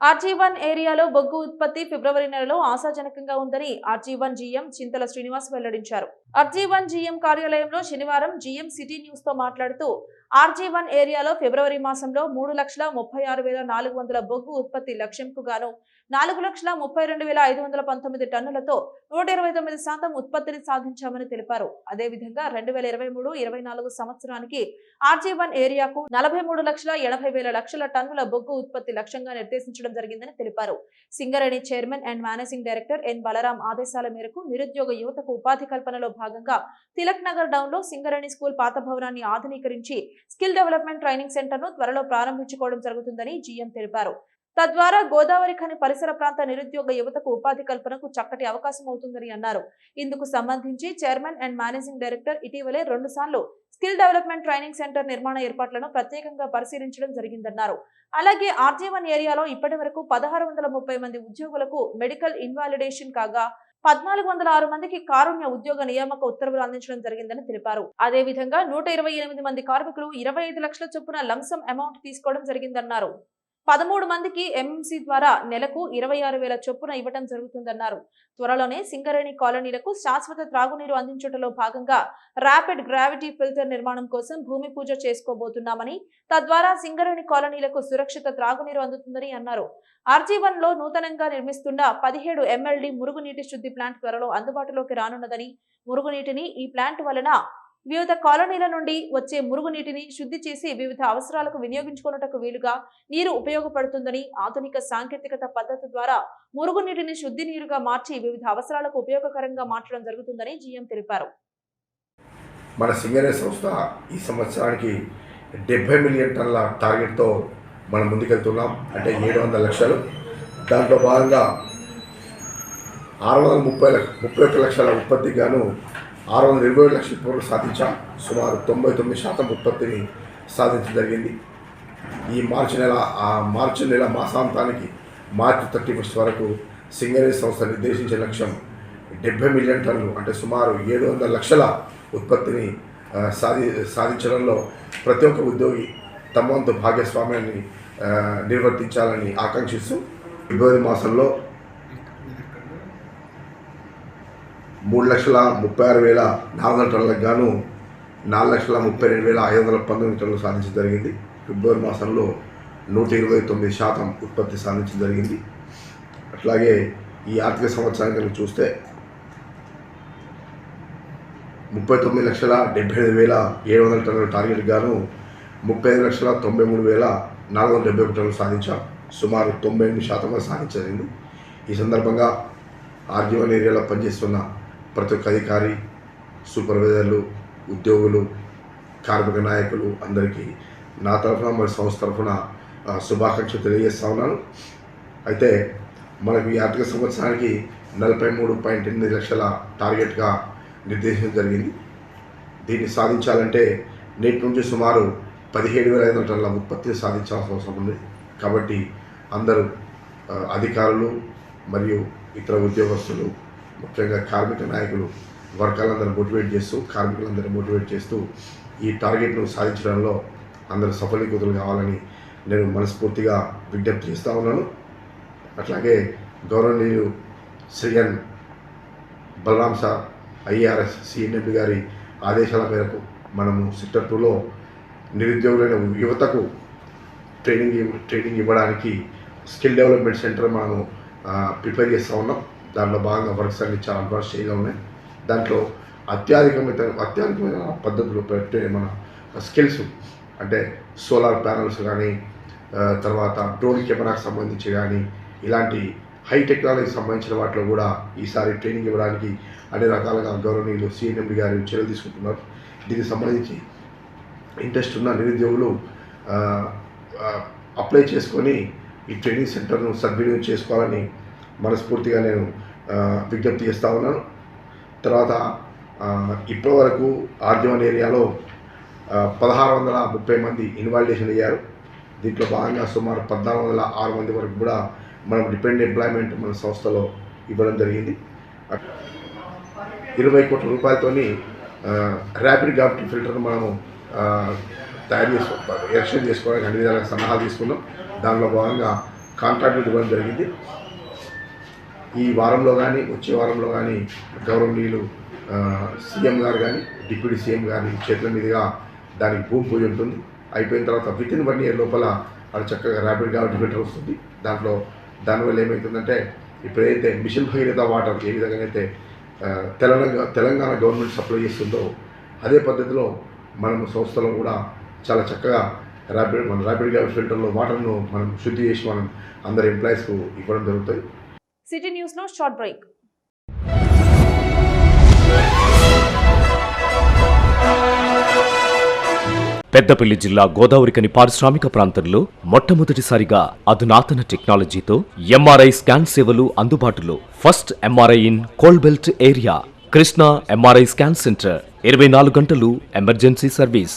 RG one ఏరియాలో బొగ్గు ఉత్పత్తి ఫిబ్రవరి నెలలో ఆశాజనకంగా ఉందని RG one GM Chintala Srinivas వెల్లడించారు. ఆర్జీవన్ జీఎం కార్యాలయంలో శనివారం జీఎం సిటీ న్యూస్తో మాట్లాడుతూ ఆర్జీవన్ ఏరియాలో ఫిబ్రవరి మాసంలో మూడు లక్షల ముప్పై ఆరు వేల నాలుగు వందల బొగ్గు ఉత్పత్తి లక్ష్యంకు గాను నాలుగు లక్షల ముప్పై రెండు వేల ఐదు వందల పంతొమ్మిది టన్నులతో నూట ఇరవై తొమ్మిది శాతం ఉత్పత్తిని సాధించామని తెలిపారు. అదేవిధంగా రెండు వేల ఇరవై మూడు ఇరవై నాలుగు సంవత్సరానికి ఆర్జీవన్ ఏరియాకు నలభై మూడు లక్షల ఎనభై వేల లక్షల టన్నుల బొగ్గు ఉత్పత్తి లక్ష్యంగా నిర్దేశించడం జరిగిందని తెలిపారు. Singareni chairman and managing director N Balaram ఆదేశాల మేరకు నిరుద్యోగ యువతకు ఉపాధి కల్పనలో భాగంగా తిలక్ నగర్ డౌన్లో సింగరేణి స్కూల్ పాత భవనాన్ని ఆధునీకరించి స్కిల్ డెవలప్మెంట్ ట్రైనింగ్ సెంటర్ను త్వరలో ప్రారంభించుకోవడం జరుగుతుందని జీఎం తెలిపారు. తద్వారా గోదావరి ఖని పరిసర ప్రాంత నిరుద్యోగ యువతకు ఉపాధి కల్పనకు చక్కటి అవకాశం అవుతుందని అన్నారు. ఇందుకు సంబంధించి చైర్మన్ అండ్ మేనేజింగ్ డైరెక్టర్ ఇటీవలే రెండు సార్లు స్కిల్ డెవలప్మెంట్ ట్రైనింగ్ సెంటర్ నిర్మాణ ఏర్పాట్లను ప్రత్యేకంగా పరిశీలించడం జరిగిందన్నారు. అలాగే ఆర్జీవన్ ఏరియాలో ఇప్పటి వరకు పదహారు వందల ముప్పై మంది ఉద్యోగులకు మెడికల్ ఇన్వాలిడేషన్ కాగా పద్నాలుగు వందల ఆరు మందికి కారుణ్య ఉద్యోగ నియామక ఉత్తర్వులు అందించడం జరిగిందని తెలిపారు. అదే విధంగా నూట ఇరవై ఎనిమిది మంది కార్మికులు ఇరవై ఐదు లక్షల చొప్పున లంసం అమౌంట్ తీసుకోవడం జరిగిందన్నారు. పదమూడు మందికి ఎంఎంసీ ద్వారా నెలకు ఇరవై ఆరు వేల చొప్పున ఇవ్వడం జరుగుతుందన్నారు. త్వరలోనే సింగరేణి కాలనీలకు శాశ్వత త్రాగునీరు అందించడంలో భాగంగా ర్యాపిడ్ గ్రావిటీ ఫిల్టర్ నిర్మాణం కోసం భూమి పూజ చేసుకోబోతున్నామని తద్వారా సింగరేణి కాలనీలకు సురక్షిత త్రాగునీరు అందుతుందని అన్నారు. ఆర్జీవన్లో నూతనంగా నిర్మిస్తున్న పదిహేడు ఎంఎల్డి మురుగునీటి శుద్ధి ప్లాంట్ త్వరలో అందుబాటులోకి రానున్నదని మురుగునీటిని ఈ ప్లాంట్ వలన వివిధ కాలనీల నుండి వచ్చే మురుగునీటిని శుద్ధి చేసి వివిధ అవసరాలకు వినియోగించుకున్నటకు వీలుగా నీరు ఉపయోగపడుతుందని ఆధునిక సాంకేతికత పద్ధతి ద్వారా మురుగునీటిని శుద్ధి నీరుగా మార్చి వివిధ అవసరాలకు ఉపయోగకరంగా మార్చడం జరుగుతుందని జీఎం తెలిపారు. మన సింగరే సంస్థ ఈ సంవత్సరానికి డెబ్బై మిలియన్ టన్ల టార్గెట్తో మనం ముందుకెళ్తున్నాం. అంటే ఏడు వందల లక్షలు. దాంట్లో భాగంగా ఆరు వందల ముప్పై ముప్పై ఒక్క లక్షల ఉత్పత్తికి గాను ఆరు వందల ఇరవై ఏడు లక్షల కోట్లు సాధించాం. సుమారు తొంభై తొమ్మిది శాతం ఉత్పత్తిని సాధించడం జరిగింది. ఈ మార్చి నెల ఆ మార్చి నెల మాసాంతానికి మార్చి థర్టీ ఫస్ట్ వరకు సింగరేజ్ సంస్థ నిర్దేశించే లక్ష్యం డెబ్బై మిలియన్ టన్నులు అంటే సుమారు ఏడు వందల లక్షల ఉత్పత్తిని సాధి సాధించడంలో ప్రతి ఒక్క ఉద్యోగి తమ వంతు భాగస్వామ్యాన్ని నిర్వర్తించాలని ఆకాంక్షిస్తూ ఫిబ్రవరి మాసంలో మూడు లక్షల ముప్పై ఆరు వేల నాలుగు వందల టన్నులకు గాను నాలుగు లక్షల ముప్పై రెండు వేల ఐదు వందల పంతొమ్మిది టన్నులు సాధించడం జరిగింది. ఫిబ్రవరి మాసంలో నూట ఇరవై తొమ్మిది శాతం ఉత్పత్తి సాధించడం జరిగింది. అట్లాగే ఈ ఆర్థిక సంవత్సరానికి కనుక చూస్తే ముప్పై తొమ్మిది లక్షల డెబ్బై ఐదు వేల ఏడు వందల టన్నుల టార్గెట్ గాను ముప్పై ఐదు లక్షల తొంభై మూడు వేల నాలుగు వందల డెబ్బై ఒకటి టన్నులు సాధించాం. సుమారు తొంభై ఎనిమిది శాతం సాధించలేదు ఈ సందర్భంగా ఆర్జీవన్ ఏరియాలో పనిచేస్తున్న ప్రతి ఒక్క అధికారి సూపర్వైజర్లు ఉద్యోగులు కార్మిక నాయకులు అందరికీ నా తరఫున మరి సంస్థ తరఫున శుభాకాంక్షలు తెలియజేస్తా ఉన్నాను. అయితే మనకు ఈ ఆర్థిక సంవత్సరానికి నలభై మూడు పాయింట్ ఎనిమిది లక్షల టార్గెట్గా నిర్దేశించడం జరిగింది. దీన్ని సాధించాలంటే నేటి నుంచి సుమారు పదిహేడు వేల ఐదు వందల టన్నుల ఉత్పత్తిని సాధించాల్సిన అవసరం ఉంది. కాబట్టి అందరూ అధికారులు మరియు ఇతర ఉద్యోగస్తులు ముఖ్యంగా కార్మిక నాయకులు వర్గాలందరూ మోటివేట్ చేస్తూ కార్మికులందరూ మోటివేట్ చేస్తూ ఈ టార్గెట్ను సాధించడంలో అందరూ సఫలీకృతులు కావాలని నేను మనస్ఫూర్తిగా విజ్ఞప్తి చేస్తూ ఉన్నాను. అట్లాగే గౌరవనీయులు Shri N Balaram sir IRS CNMP గారి ఆదేశాల మేరకు మనము సెక్టర్ టూలో నిరుద్యోగులైన యువతకు ట్రైనింగ్ ట్రైనింగ్ ఇవ్వడానికి స్కిల్ డెవలప్మెంట్ సెంటర్ మనము ప్రిపేర్ చేస్తూ ఉన్నాం. దాంట్లో భాగంగా వర్క్స్ అన్ని చాలా అడ్వాన్స్ స్టేజ్లో ఉన్నాయి దాంట్లో అత్యాధికమైన అత్యాధికమైన పద్ధతులు పెట్టే మన స్కిల్స్ అంటే సోలార్ ప్యానల్స్ కానీ తర్వాత డ్రోన్ కెమెరాకి సంబంధించి కానీ ఇలాంటి హై టెక్నాలజీకి సంబంధించిన వాటిలో కూడా ఈసారి ట్రైనింగ్ ఇవ్వడానికి అన్ని రకాలుగా గౌరవనీయులు సిఎన్ఎండి గారు చర్యలు తీసుకుంటున్నారు. దీనికి సంబంధించి ఇంట్రెస్ట్ ఉన్న నిరుద్యోగులు అప్లై చేసుకొని ఈ ట్రైనింగ్ సెంటర్ను సద్వినియోగం చేసుకోవాలని మనస్ఫూర్తిగా నేను విజ్ఞప్తి చేస్తూ ఉన్నాను. తర్వాత ఇప్పటి ఇప్పటివరకు ఆర్జవన్ ఏరియాలో పదహారు వందల ముప్పై మంది ఇన్వాల్టేషన్ అయ్యారు. దీంట్లో భాగంగా సుమారు పద్నాలుగు వందల ఆరు మంది వరకు కూడా మనం డిపెండ్ ఎంప్లాయ్మెంట్ మన సంస్థలో ఇవ్వడం జరిగింది. ఇరవై కోట్ల రూపాయలతోని ర్యాపిడ్ గ్రావిటీ ఫిల్టర్ను మనము తయారు చేసుకో ఎరక్షన్ చేసుకోవడానికి అన్ని విధాలుగా సలహాలు తీసుకున్నాం. దానిలో భాగంగా కాంట్రాక్ట్ ఇవ్వడం జరిగింది. ఈ వారంలో కానీ వచ్చే వారంలో కానీ గౌరవనీయులు సీఎం గారు కానీ డిప్యూటీ సీఎం గారి చేతుల మీదుగా దానికి భూమి పూజ ఉంటుంది. అయిపోయిన తర్వాత విత్ ఇన్ వన్ ఇయర్ లోపల అది చక్కగా ర్యాపిడ్గా ఫిల్టర్ వస్తుంది. దాంట్లో దానివల్ల ఏమవుతుందంటే ఇప్పుడైతే మిషన్ భగీరథ వాటర్ ఏ విధంగా అయితే తెలంగాణ తెలంగాణ గవర్నమెంట్ సప్లై చేస్తుందో అదే పద్ధతిలో మనం సంస్థలో కూడా చాలా చక్కగా ర్యాపిడ్ మన ర్యాపిడ్ గ్యాస్ ఫిల్టర్లో వాటర్ను మనం శుద్ధి చేసి మనం అందరి ఎంప్లాయీస్కు ఇవ్వడం జరుగుతుంది సిటీ న్యూస్లో షార్ట్ బ్రేక్. పెద్దపల్లి జిల్లా గోదావరికని పారిశ్రామిక ప్రాంతంలో మొట్టమొదటిసారిగా అధునాతన టెక్నాలజీతో ఎంఆర్ఐ స్కాన్ సేవలు అందుబాటులో. First MRI in coal belt area. Krishna MRI scan centre. ఇరవై నాలుగు గంటలు emergency service.